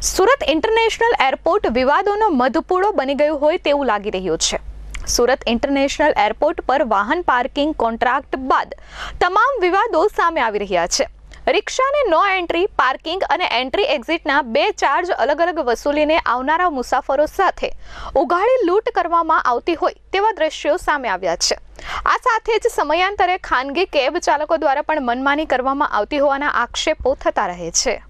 Surat international airport વિવાદોનો મધપૂડો બની ગયું હોય તેવું લાગી રહ્યું છે. સુરત ઇન્ટરનેશનલ એરપોર્ટ પર વાહન પાર્કિંગ કોન્ટ્રાક્ટ બાદ તમામ વિવાદો સામે આવી રહ્યા છે. રિક્ષાને નો એન્ટ્રી, પાર્કિંગ અને એન્ટ્રી એક્ઝિટના બે ચાર્જ અલગ અલગ વસૂલીને આવનારા મુસાફરો સાથે ઉઘાડી લૂંટ કરવામાં આવતી હોય તેવા દ્રશ્યો સામે આવ્યા છે. આ સાથે જ સમયાંતરે ખાનગી કેબ ચાલકો દ્વારા પણ મનમાની કરવામાં આવતી હોવાના આક્ષેપો થતા રહે છે.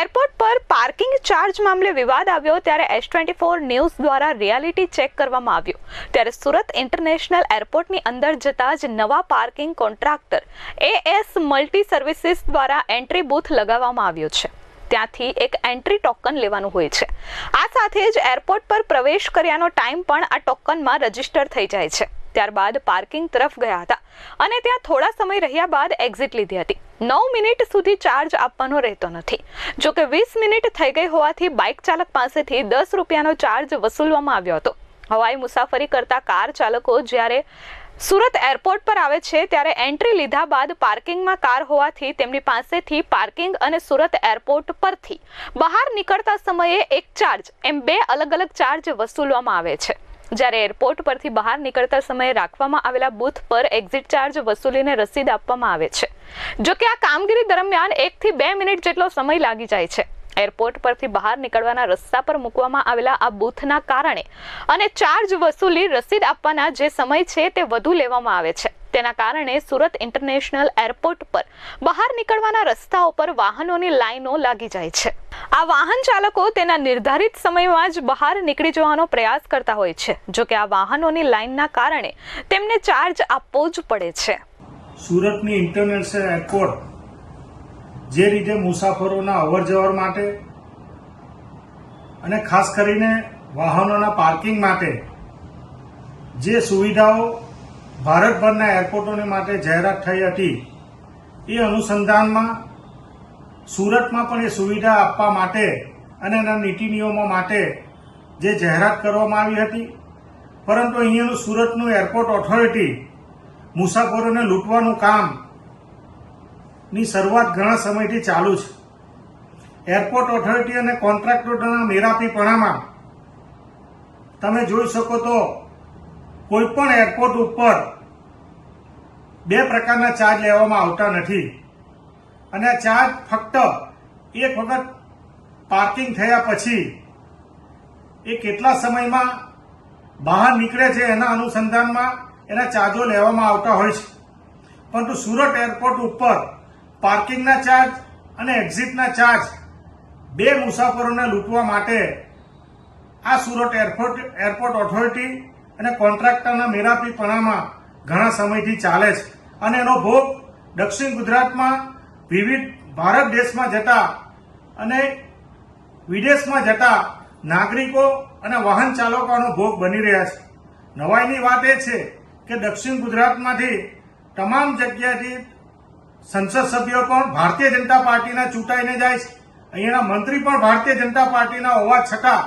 એરપોર્ટ પર પાર્કિંગ ચાર્જ મામલે વિવાદ આવ્યો ત્યારે એસ ટ્વેન્ટી ફોર ન્યૂઝ દ્વારા રિયાલિટી ચેક કરવામાં આવ્યું. ત્યારે સુરત ઇન્ટરનેશનલ એરપોર્ટની અંદર જતા જ નવા parking contractor AS multi services દ્વારા એન્ટ્રી બૂથ લગાવવામાં આવ્યો છે. ત્યાંથી એક એન્ટ્રી ટોકન લેવાનું હોય છે. આ સાથે જ એરપોર્ટ પર પ્રવેશ કર્યાનો ટાઈમ પણ આ ટોકનમાં રજિસ્ટર થઈ જાય છે. ત્યારબાદ પાર્કિંગ તરફ ગયા હતા અને ત્યાં થોડા સમય રહ્યા બાદ એક્ઝિટ લીધી હતી. નવ મિનિટ સુધી ચાર્જ આપવાનો રહેતો નથી. જો કે વીસ મિનિટ થઈ ગઈ હોવાથી બાઇક ચાલક પાસેથી દસ રૂપિયાનો ચાર્જ વસૂલવામાં આવ્યો હતો. હવાઈ મુસાફરી કરતા કાર ચાલકો જ્યારે સુરત એરપોર્ટ પર આવે છે, ત્યારે એન્ટ્રી લીધા બાદ પાર્કિંગમાં કાર હોવાથી તેમની પાસેથી પાર્કિંગ અને સુરત એરપોર્ટ પરથી બહાર નીકળતા સમયે એક ચાર્જ એમ બે અલગ અલગ ચાર્જ વસૂલવામાં આવે છે. જ્યારે એરપોર્ટ પરથી બહાર નીકળતા સમયે રાખવામાં આવેલા બૂથ પર એક્ઝિટ ચાર્જ વસૂલીને રસીદ આપવામાં આવે છે. જો કે આ કામગીરી દરમિયાન એકથી બે મિનિટ જેટલો સમય લાગી જાય છે. એરપોર્ટ પરથી બહાર નીકળવાના રસ્તા પર મૂકવામાં આવેલા આ બૂથના કારણે અને ચાર્જ વસૂલી રસીદ આપવાના જે સમય છે તે વધુ લેવામાં આવે છે. તેના કારણે સુરત ઇન્ટરનેશનલ એરપોર્ટ પર બહાર નીકળવાના રસ્તાઓ પર વાહનોની લાઈનો લાગી જાય છે. આ વાહન ચાલકો તેના નિર્ધારિત સમયમાં જ બહાર નીકળી જવાનો પ્રયાસ કરતા હોય છે, જો કે આ વાહનોની લાઈનના કારણે તેમને ચાર્જ આપવો જ પડે છે. સુરતની ઇન્ટરનેશનલ એરપોર્ટ જે રીતે મુસાફરોના અવર જવર માટે અને ખાસ કરીને વાહનોના પાર્કિંગ માટે જે સુવિધાઓ ભારતભરના એરપોર્ટોને માટે જાહેરાત થઈ હતી. એ અનુસંધાનમાં સુરતમાં પણ એ સુવિધા આપવા માટે અને એના નીતિ નિયમો માટે જે જાહેરાત કરવામાં આવી હતી. પરંતુ અહીંયાનું સુરતનું એરપોર્ટ ઓથોરિટી મુસાફરોને લૂંટવાનું કામની શરૂઆત ઘણા સમયથી ચાલુ છે. એરપોર્ટ ઓથોરિટી અને કોન્ટ્રાક્ટરોના મેરાપીપણામાં તમે જોઈ શકો તો કોઈ પણ એરપોર્ટ ઉપર બે પ્રકારના ચાર્જ લેવામાં આવતા નથી. અને આ ચાર્જ ફક્ત એક વખત પાર્કિંગ થયા પછી એ કેટલા સમયમાં બહાર નીકળે છે એના અનુસંધાનમાં એના ચાર્જો લેવામાં આવતા હોય છે. પરંતુ સુરત એરપોર્ટ ઉપર પાર્કિંગના ચાર્જ અને એક્ઝિટના ચાર્જ બે મુસાફરોને લૂંટવા માટે આ સુરત એરપોર્ટ એરપોર્ટ ઓથોરિટી અને કોન્ટ્રાક્ટરના મેરાપીપણામાં ઘણા સમયથી ચાલે છે. અને એનો ભોગ દક્ષિણ ગુજરાતમાં વિવિધ ભારત દેશમાં જતા અને વિદેશમાં જતા નાગરિકો અને વાહન ચાલકોનો ભોગ બની રહ્યા છે. નવાઈની વાત એ છે કે દક્ષિણ ગુજરાતમાંથી તમામ જગ્યાએથી સંસદ સભ્યો પણ ભારતીય જનતા પાર્ટીના ચૂંટાઈને જાય છે. અહીંયાના મંત્રી પણ ભારતીય જનતા પાર્ટીના હોવા છતાં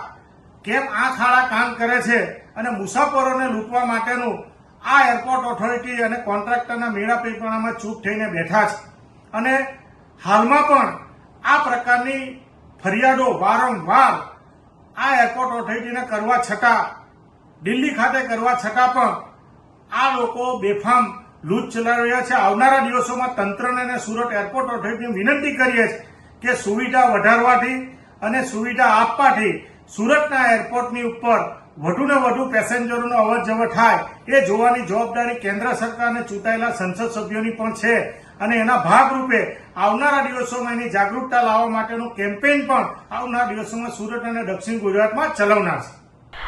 કેમ આ ખાડા કામ કરે છે અને મુસાફરોને લૂંટવા માટેનું આ એરપોર્ટ ઓથોરિટી અને કોન્ટ્રાક્ટરના મેળાપીપણામાં ચૂપ થઈને બેઠા છે. અને હાલમાં પણ આ પ્રકારની ફરિયાદો વારંવાર આ એરપોર્ટ ઓથોરિટીને કરવા છતાં, દિલ્હી ખાતે કરવા છતાં પણ આ લોકો બેફામ લૂંટ ચલાવી રહ્યા છે. આવનારા દિવસોમાં તંત્રને અને સુરત એરપોર્ટ ઓથોરિટીને વિનંતી કરીએ કે સુવિધા વધારવાથી અને સુવિધા આપવાથી સુરતના એરપોર્ટની ઉપર વધુને વધુ પેસેન્જરોનો અવર જવર થાય એ જોવાની જવાબદારી કેન્દ્ર સરકારને ચૂંટાયેલા સંસદ સભ્યોની પણ છે. અને એના ભાગરૂપે આવનારા દિવસોમાં એની જાગૃતતા લાવવા માટેનું કેમ્પેઇન પણ આવનારા દિવસોમાં સુરત અને દક્ષિણ ગુજરાતમાં ચલાવનાર છે.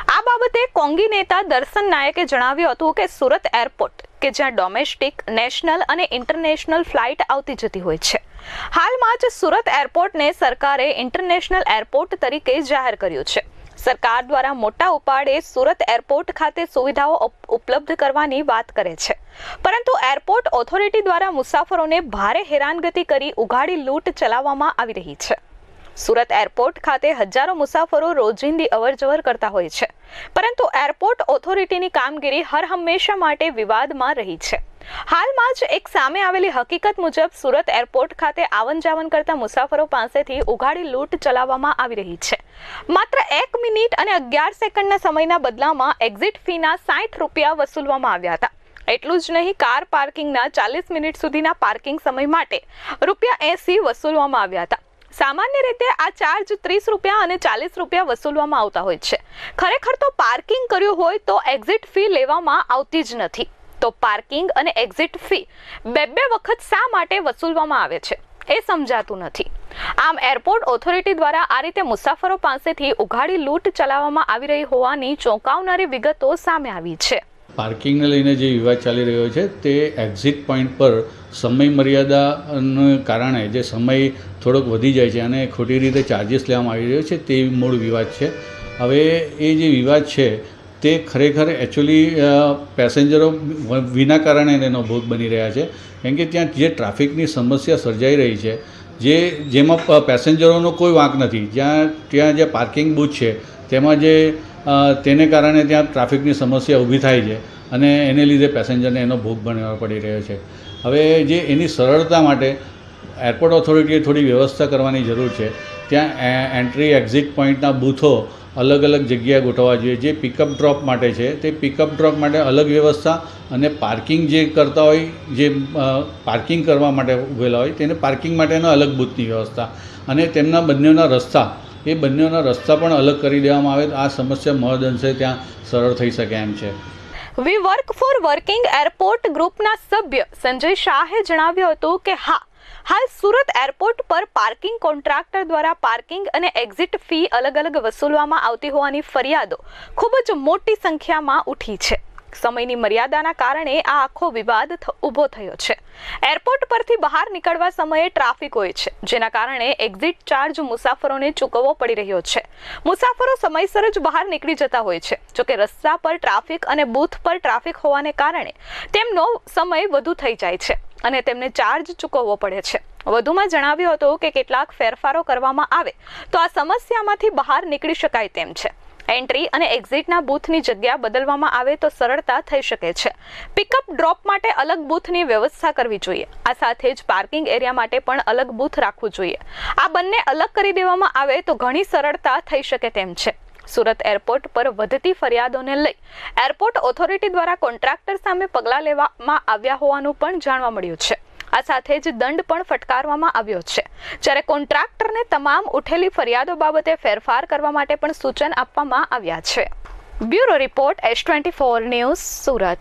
આ બાબતે કોંગી નેતા દર્શન નાયકે જણાવ્યું હતું કે સુરત એરપોર્ટ, કે જ્યાં ડોમેસ્ટિક, નેશનલ અને ઇન્ટરનેશનલ ફ્લાઇટ આવતી જતી હોય છે. હાલમાં જ સુરત એરપોર્ટને સરકારે ઇન્ટરનેશનલ એરપોર્ટ તરીકે જાહેર કર્યું છે. સરકાર દ્વારા મોટા ઉપાડે સુરત એરપોર્ટ ખાતે સુવિધાઓ ઉપલબ્ધ કરવાની વાત કરે છે. પરંતુ એરપોર્ટ ઓથોરિટી દ્વારા મુસાફરોને ભારે હેરાનગતિ કરી ઉઘાડી લૂંટ ચલાવવામાં આવી રહી છે. સુરત એરપોર્ટ ખાતે હજારો મુસાફરો રોજિંદી અવરજવર કરતા હોય છે. પરંતુ એરપોર્ટ ઓથોરિટીની કામગીરી હર હંમેશા માટે વિવાદમાં રહી છે. હાલમાં જ એક સામે આવેલી હકીકત મુજબ સુરત એરપોર્ટ ખાતે આવન જાવન કરતા મુસાફરો પાસેથી ઉઘાડી લૂંટ ચલાવવામાં આવી રહી છે. માત્ર એક મિનિટ અને અગિયાર સેકન્ડના સમયના બદલામાં એક્ઝિટ ફીના સાઠ રૂપિયા વસૂલવામાં આવ્યા હતા. એટલું જ નહીં, કાર પાર્કિંગના ચાલીસ મિનિટ સુધીના પાર્કિંગ સમય માટે રૂપિયા એસી વસૂલવામાં આવ્યા હતા. સામાન્ય રીતે આ ચાર્જ ત્રીસ રૂપિયા અને ચાલીસ રૂપિયા વસૂલવામાં આવતા હોય છે. ખરેખર તો પાર્કિંગ કર્યું હોય તો એક્ઝિટ ફી લેવામાં આવતી જ નથી. તો પાર્કિંગ અને એક્ઝિટ ફી બે બે વખત શા માટે વસૂલવામાં આવે છે એ સમજાતું નથી. આમ એરપોર્ટ ઓથોરિટી દ્વારા આ રીતે મુસાફરો પાસેથી ઉઘાડી લૂંટ ચલાવવામાં આવી રહી હોવાની ચોંકાવનારી વિગતો સામે આવી છે. પાર્કિંગને લઈને જે વિવાદ ચાલી રહ્યો છે તે એક્ઝિટ પોઈન્ટ પર સમય મર્યાદાને કારણે જે સમય થોડોક વધી જાય છે અને ખોટી રીતે ચાર્જિસ લેવામાં આવી રહ્યો છે તે મૂળ વિવાદ છે. હવે એ જે વિવાદ છે તે ખરેખર એકચ્યુઅલી પેસેન્જરો વિના કારણે એનો ભોગ બની રહ્યા છે. કેમ કે ત્યાં જે ટ્રાફિકની સમસ્યા સર્જાઈ રહી છે, જે, જેમાં પેસેન્જરોનો કોઈ વાંક નથી. જ્યાં, ત્યાં જે પાર્કિંગ બૂથ છે, તેમાં જે તેને કારણે ત્યાં ટ્રાફિકની સમસ્યા ઊભી થાય છે અને એને લીધે પેસેન્જરને એનો ભોગ બનવા પડી રહ્યો છે. હવે જે એની સરળતા માટે એરપોર્ટ ઓથોરિટીએ થોડી વ્યવસ્થા કરવાની જરૂર છે. ત્યાં એન્ટ્રી એક્ઝિટ પોઈન્ટના બૂથો અલગ અલગ જગ્યાએ ગોઠવવા જોઈએ. જે પિકઅપ ડ્રોપ માટે છે, તે પિકઅપ ડ્રોપ માટે અલગ વ્યવસ્થા અને પાર્કિંગ જે કરતા હોય, જે પાર્કિંગ કરવા માટે ઊભેલા હોય, તેને પાર્કિંગ માટેનો અલગ બૂથની વ્યવસ્થા. અને તેમના બંનેના રસ્તા, એ બંનેના રસ્તા પણ અલગ કરી દેવામાં આવે. તો આ સમસ્યા મહદઅંશે ત્યાં સરળ થઈ શકે એમ છે. We work for working airport ગ્રુપના સભ્ય સંજય શાહે જણાવ્યું હતું કે હા હાલ સુરત એરપોર્ટ પર પાર્કિંગ કોન્ટ્રાક્ટર દ્વારા પાર્કિંગ અને એક્ઝિટ ફી અલગ અલગ વસૂલવામાં આવતી હોવાની ફરિયાદો ખૂબ જ મોટી સંખ્યામાં ઉઠી છે. સમયની મર્યાદાના કારણે આ આખો વિવાદ ઊભો થયો છે. એરપોર્ટ પરથી બહાર નીકળવા સમયે ટ્રાફિક હોય છે, જેના કારણે એક્ઝિટ ચાર્જ મુસાફરોને ચૂકવવો પડી રહ્યો છે. મુસાફરો સમયસર જ બહાર નીકળી જતા હોય છે જોકે રસ્તા પર ટ્રાફિક અને બૂથ પર ટ્રાફિક હોવાને કારણે તેમનો સમય વધુ થઈ જાય છે અને તેમને ચાર્જ ચૂકવવો પડે છે. વધુમાં જણાવ્યું હતું કે કેટલાક ફેરફારો કરવામાં આવે, તો આ સમસ્યામાંથી બહાર નીકળી શકાય તેમ છે. એન્ટ્રી અને એક્ઝિટના બૂથની જગ્યા બદલવામાં આવે તો સરળતા થઈ શકે છે. પિકઅપ ડ્રોપ માટે અલગ બૂથની વ્યવસ્થા કરવી જોઈએ. આ સાથે જ પાર્કિંગ એરિયા માટે પણ અલગ બૂથ રાખવું જોઈએ. આ બંને અલગ કરી દેવામાં આવે તો ઘણી સરળતા થઈ શકે તેમ છે. સુરત એરપોર્ટ પર વધતી ફરિયાદોને લઈ એરપોર્ટ ઓથોરિટી દ્વારા કોન્ટ્રાક્ટર સામે પગલાં લેવામાં આવ્યા હોવાનું પણ જાણવા મળ્યું છે. આ સાથે જ દંડ પણ ફટકારવામાં આવ્યો છે. જ્યારે કોન્ટ્રાક્ટરને તમામ ઉઠેલી ફરિયાદો બાબતે ફેરફાર કરવા માટે પણ સૂચન આપવામાં આવ્યા છે. Bureau report S twenty four news Surat.